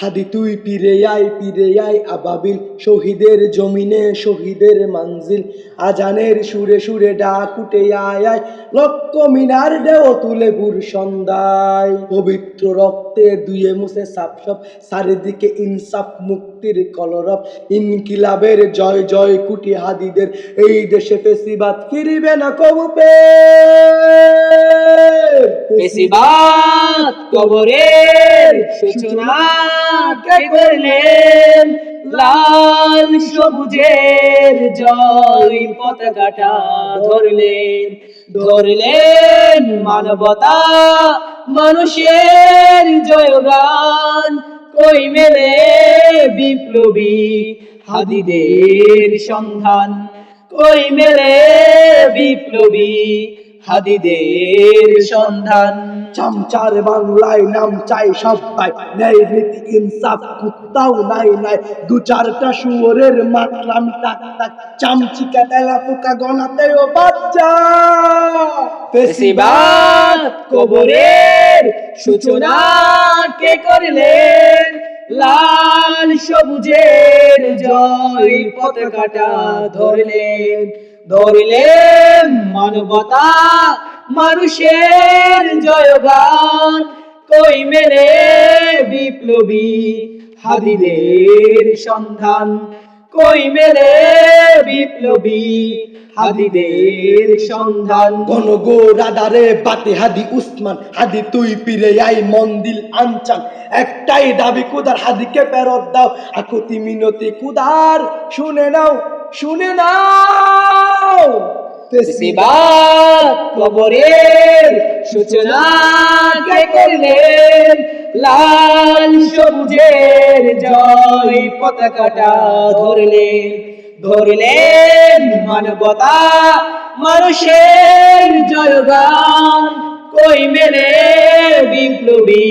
হাদি তুই পিরে I পিরে I, আবাবিল শহীদের জমিনে, শহীদের মঞ্জিল। আজানের সুরে সুরে ডাক উঠে আয় আয়। লক্ষ মিনার দেও তুলে বুর সন্ধ্যায়। পবিত্র রক্তে দুয়ে মুছে সাপ সব, চারিদিকে ইনসাফ মুক্তির কলরব। ইনকিলাবের জয় জয় কুটি হাদিদের, এই দেশে ফেসিবাদ ফিরিবে না কবু পে বেশিবাদ কবরের সূচনা করলেন? লাল সবুজের জয় পতাকাটা ধরলেন। ধরলেন মানবতা, মানুষের জয়গান। কই মেলে বিপ্লবী হাদিদের সন্ধান? কই মেলে বিপ্লবী হাদিদের সন্ধান। চামচার বাংলায় নাম চাই সবাই। ন্যায় নীতি ইনসাফ কুত্তাও নাই নাই। দু চারটা শুয়োরের মাতলাম টাক টাক। চামচিকা তেলা পোকা গনাতেও বাচ্চা। বেশিবাদ কবরের সূচনা কে করলেন? লাল সবুজের জয় পতাকাটা ধরলেন। ধরলেন মানবতা মানুষের জয়গান। কই মেলে বিপ্লবী হাদিদের সন্ধান। কই মেলে বিপ্লবী হাদিদের সন্ধান। ঘন গো রাডারে বাতে হাদি উসমান, হাদি তুই পিরে আই মন্দিল আনচান। একটাই দাবি, কুদার হাদিকে ফেরত দাও। আকুতি মিনতি কুদার, শুনে নাও শুনে নাও। বেশিবাদ কবরের সূচনা কে করলেন। লাল সবুজের জয় পতাকাটা ধরলেন। ধরলেন মানবতা মানুষের জয়গান। কই মেলে বিপ্লবী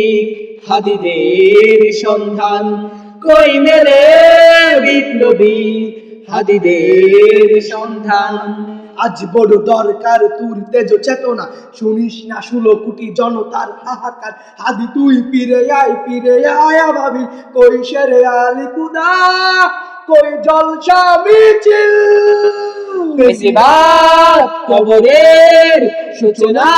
হাদিদের সন্ধান। কই মেলে বিপ্লবী হাদিদের সন্ধান। আজ বড় দরকার তুর তেজ চেতনা। শুনিস না, ষোলো কোটি জনতার হাহাকার। হাদি তুই পিরে আয় পিরে আয় ভাবি। কই সেরে আলি কুদা? কই জলসা মিছিল? বেশিরভাগ কবরের সূচনা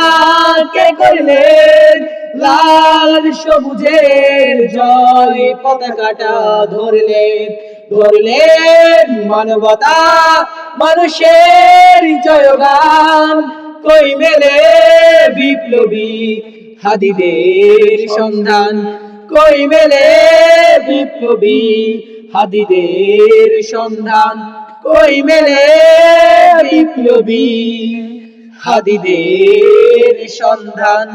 কে করলেন? লাল সবুজের জয় পতাকাটা ধরলেন। ধরলেন মানবতা, মানুষের জয়গান। কই মেলে বিপ্লবী হাদিদের সন্ধান? কই মেলে বিপ্লবী হাদিদের সন্ধান? কই মেলে বিপ্লবী হাদিদের সন্ধান?